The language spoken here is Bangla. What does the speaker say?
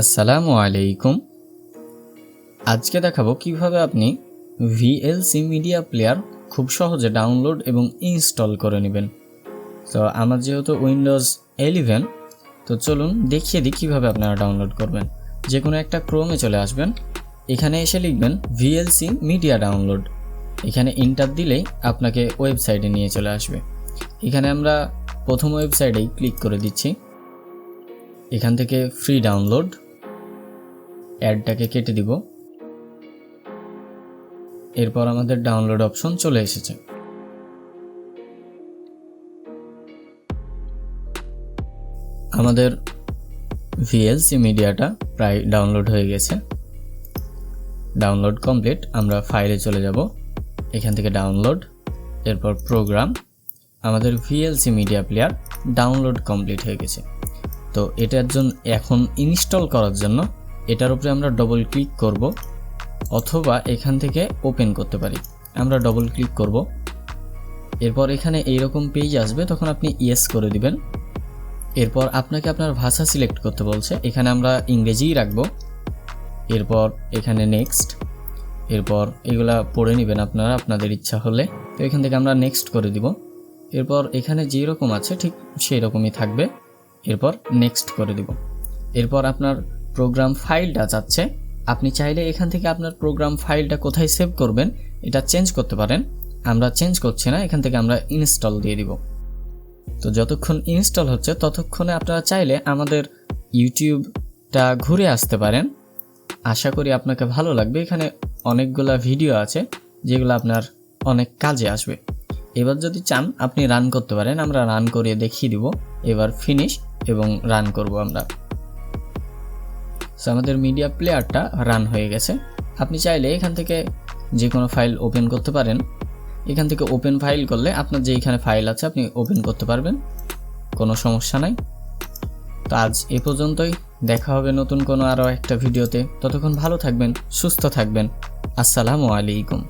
আসসালামু আলাইকুম। আজকে দেখাবো কীভাবে আপনি ভিএলসি মিডিয়া প্লেয়ার খুব সহজে ডাউনলোড এবং ইনস্টল করে নেবেন। তো আমার যেহেতু উইন্ডোজ এলিভেন, তো চলুন দেখিয়ে দিই কীভাবে আপনারা ডাউনলোড করবেন। যে কোনো একটা ক্রোমে চলে আসবেন, এখানে এসে লিখবেন ভিএলসি মিডিয়া ডাউনলোড। এখানে ইন্টার দিলেই আপনাকে ওয়েবসাইটে নিয়ে চলে আসবে। এখানে আমরা প্রথম ওয়েবসাইটেই ক্লিক করে দিচ্ছি। এখান থেকে ফ্রি ডাউনলোড। অ্যাডটাকে কেটে দিব। এরপর আমাদের ডাউনলোড অপশন চলে এসেছে। আমাদের ভিএলসি মিডিয়াটা প্রায় ডাউনলোড হয়ে গেছে। ডাউনলোড কমপ্লিট, আমরা ফাইলে চলে যাব। এখান থেকে ডাউনলোড, এরপর প্রোগ্রাম। আমাদের VLC media player download complete হয়ে গেছে। তো এটার জন্য এখন ইনস্টল করার জন্য এটার উপরে আমরা ডবল ক্লিক করব, অথবা এখান থেকে ওপেন করতে পারি। আমরা ডবল ক্লিক করব। এরপর এখানে এইরকম পেজ আসবে, তখন আপনি ইয়েস করে দিবেন। এরপর আপনাকে আপনার ভাষা সিলেক্ট করতে বলছে। এখানে আমরা ইংরেজিই রাখব। এরপর এখানে নেক্সট এরপর এগুলা পড়ে নেবেন আপনারা, আপনাদের ইচ্ছা হলে। তো এখান থেকে আমরা নেক্সট করে দিব। এরপর এখানে যেই রকম আছে, ঠিক সেই রকমই থাকবে। এরপর নেক্সট করে দিব। এরপর আপনার প্রোগ্রাম ফাইলটা চাচ্ছে আপনি চাইলে এখান থেকে আপনার প্রোগ্রাম ফাইলটা কোথায় সেভ করবেন, এটা চেঞ্জ করতে পারেন। আমরা চেঞ্জ করছি না, এখান থেকে আমরা ইনস্টল দিয়ে দিব। তো যতক্ষণ ইনস্টল হচ্ছে, ততক্ষণে আপনারা চাইলে আমাদের ইউটিউবটা ঘুরে আসতে পারেন। আশা করি আপনাকে ভালো লাগবে, এখানে অনেকগুলা ভিডিও আছে, যেগুলো আপনার অনেক কাজে আসবে। এবার যদি চান, আপনি রান করতে পারেন, আমরা রান করিয়ে দেখিয়ে দিব। এবার ফিনিশ এবং রান করব আমরা। সো আমাদের মিডিয়া প্লেয়ারটা রান হয়ে গেছে। আপনি চাইলে এখান থেকে যে কোনো ফাইল ওপেন করতে পারেন। এখান থেকে ওপেন ফাইল করলে আপনার যে এখানে ফাইল আছে আপনি ওপেন করতে পারবেন। কোনো সমস্যা নাই। তো আজ এ পর্যন্তই। দেখা হবে নতুন কোনো আরও একটা ভিডিওতে ততক্ষণ ভালো থাকবেন, সুস্থ থাকবেন। আসসালামু আলাইকুম।